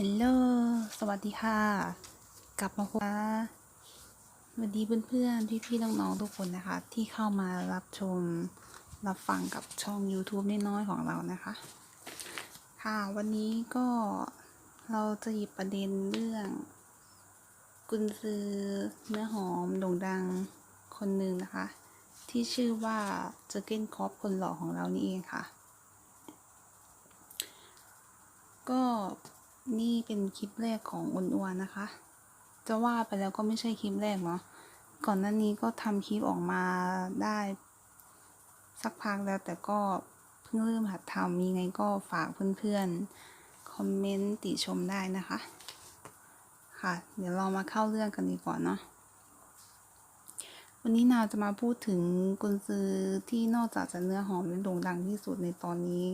ฮลโลสวัสดีค่ะ กลับมาพบค่ะสวัสดีเพื่อนๆ พี่ๆ น้องๆ ทุกคนนะคะ ที่เข้ามารับชม รับฟังกับช่อง YouTube น้อยๆ ของเรานะคะ ค่ะวันนี้ก็เราจะหยิบประเด็นเรื่อง กุนซือเนื้อหอมโด่งดังคนหนึ่งนะคะ ที่ชื่อว่าเจอเก้นคอปคนหล่อของเรานี่เองค่ะ ก็ นี่เป็นคลิปแรกของอ้วนนะคะ จะว่าไปแล้วก็ไม่ใช่คลิปแรกเนาะ ก่อนหน้านี้ก็ทำคลิปออกมาได้ สักพักแล้วแต่ก็เพิ่งเริ่มหัดทำยังไงก็ฝากเพื่อนๆ คอมเมนต์ติชมได้นะคะ ค่ะ เดี๋ยวเรามาเข้าเรื่องกันดีกว่าเนาะ วันนี้นาวจะมาพูดถึงกุนซือที่นอกจากจะเนื้อหอมและโด่งดังที่สุดในตอนนี้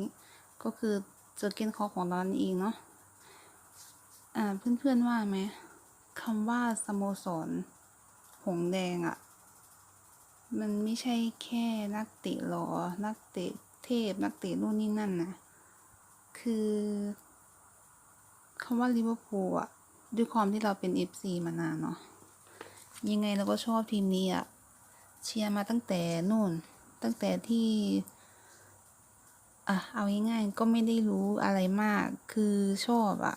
ก็คือเจอเกนคอของเรานั่นเองเนาะ เพื่อนๆว่าไหมคำว่าสโมสร หงแดงอะ่ะ มันไม่ใช่แค่นักเตะหรอ นักเตะเทพ นักเตะนู่นนี่นั่นนะคือคำว่าลิเวอร์พูลอะ ด้วยความที่เราเป็นเอฟซีมานานเนาะ ยังไงเราก็ชอบทีมนี้อะเชียร์มาตั้งแต่นู่น ตั้งแต่ที่อะเอาง่ายๆก็ไม่ได้รู้อะไรมาก คือชอบอะ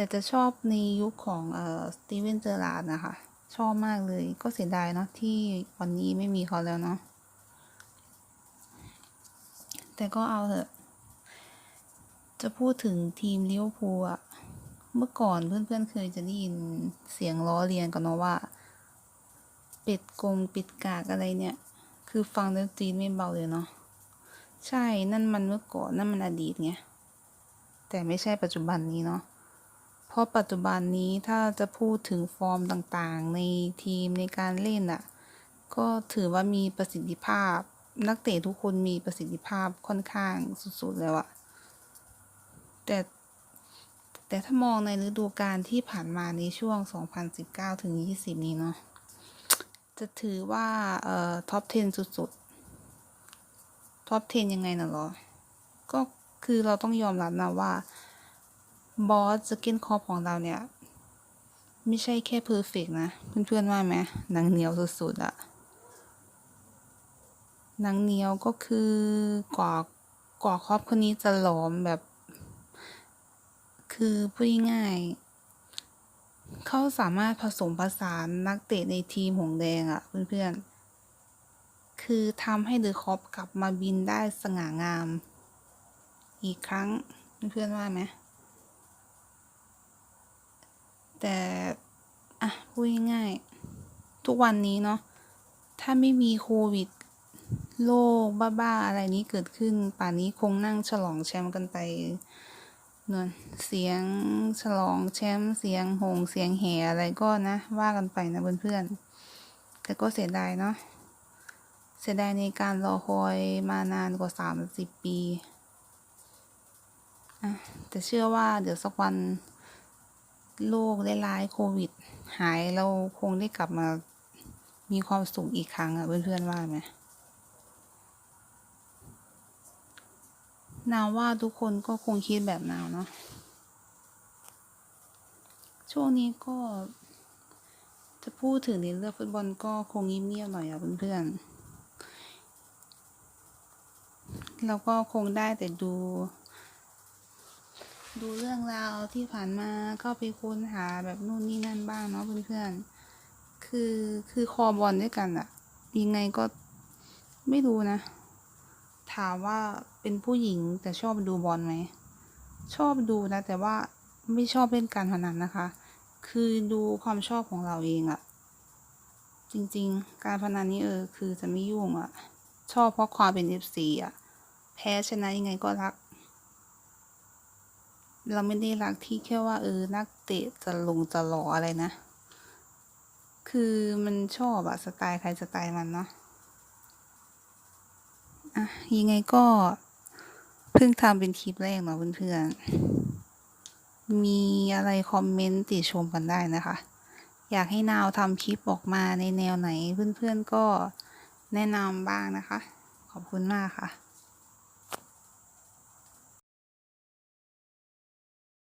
แต่จะชอบในยุคของเอ่อสตีเวนเจอราร์ดนะคะ ชอบมากเลยก็เสียดายเนาะที่วันนี้ไม่มีเขาแล้วเนาะแต่ก็เอาเถอะ จะพูดถึงทีมลิเวอร์พูลอะเมื่อก่อนเพื่อนๆเคยจะได้ยินเสียงล้อเลียนกันเนาะว่าเป็ดกงปิดกากอะไรเนี่ย คือฟังแล้วจีนไม่เบาเลยเนาะใช่นั่นมันเมื่อก่อนนั่นมันอดีตไงแต่ไม่ใช่ปัจจุบันนี้เนาะ เพราะปัจจุบันนี้ถ้าจะพูดถึงฟอร์มต่างๆ ในทีมในการเล่นอะ่ะ ก็ถือว่ามีประสิทธิภาพ นักเตะทุกคนมีประสิทธิภาพค่อนข้างสุดๆแล้วอะแต่แต่ถ้ามองในฤดูกาลที่ผ่านมาในช่วง 2019 ถึง 20 นี้เนาะจะถือว่าเอ่อท็อป 10 สุดๆ ท็อป 10 ยังไงน่ะหรอ ก็คือเราต้องยอมรับนะว่า บอสสกินคอปของเราเนี่ย ไม่ใช่แค่เพอร์เฟกนะ เพื่อนๆว่าไหมหนังเหนียวสุดๆอะหนังเหนียวก็คือกว่ากว่าครอบคนนี้จะหลอมแบบ คือพูดง่ายเขาสามารถผสมผสานนักเตะในทีมหงแดงอะเพื่อนๆ คือทำให้เดอะคอปกลับมาบินได้สง่างาม อีกครั้งเพื่อนๆว่าไหม แต่อะพูดง่ายๆทุกวันนี้เนาะถ้าไม่มีโควิดโรคบ้าๆ อะไรนี้เกิดขึ้น ป่านนี้คงนั่งฉลองแชมป์กันไปนวลเสียงฉลองแชมป์เสียงหงเสียงแห่อะไรก็นะ ว่ากันไปนะเพื่อนๆ แต่ก็เสียดายเนาะเสียดายในการรอคอยมานานกว่าสามสิบปีอะแต่เชื่อว่าเดี๋ยวสักวัน โรคร้ายโควิด หายเราคงได้กลับมามีความสุขอีกครั้งอะเพื่อนๆว่าไหมนาวว่าทุกคนก็คงคิดแบบนาวเนาะช่วงนี้ก็จะพูดถึงในเรื่องฟุตบอลก็คงเงียบๆหน่อยอะเพื่อนๆเราก็คงได้แต่ดู ดูเรื่องราวที่ผ่านมาก็ไปค้นหาแบบนู่นนี่นั่นบ้างเนาะเพื่อนๆ คือคือคอบอลด้วยกันอะยังไงก็ไม่รู้นะ ถามว่าเป็นผู้หญิงแต่ชอบดูบอลไหม ชอบดูนะ แต่ว่าไม่ชอบเล่นการพนันนะคะ คือดูความชอบของเราเองอะจริงๆ การพนันนี้เออคือจะไม่ยุ่งอะชอบเพราะความเป็นเอฟซีอะแพ้ชนะยังไงก็รัก เราไม่ได้รักที่แค่ว่า เออ นักเตะจะลงจะหล่ออะไรนะ คือมันชอบอะสไตล์ใครสไตล์มันเนาะอะยังไงก็ เพิ่งทำเป็นคลิปแรกเนาะเพื่อนๆ มีอะไรคอมเมนต์ติชมกันได้นะคะ อยากให้นาวทำคลิปออกมาในแนวไหนเพื่อนๆก็แนะนำบ้างนะคะ ขอบคุณมากค่ะ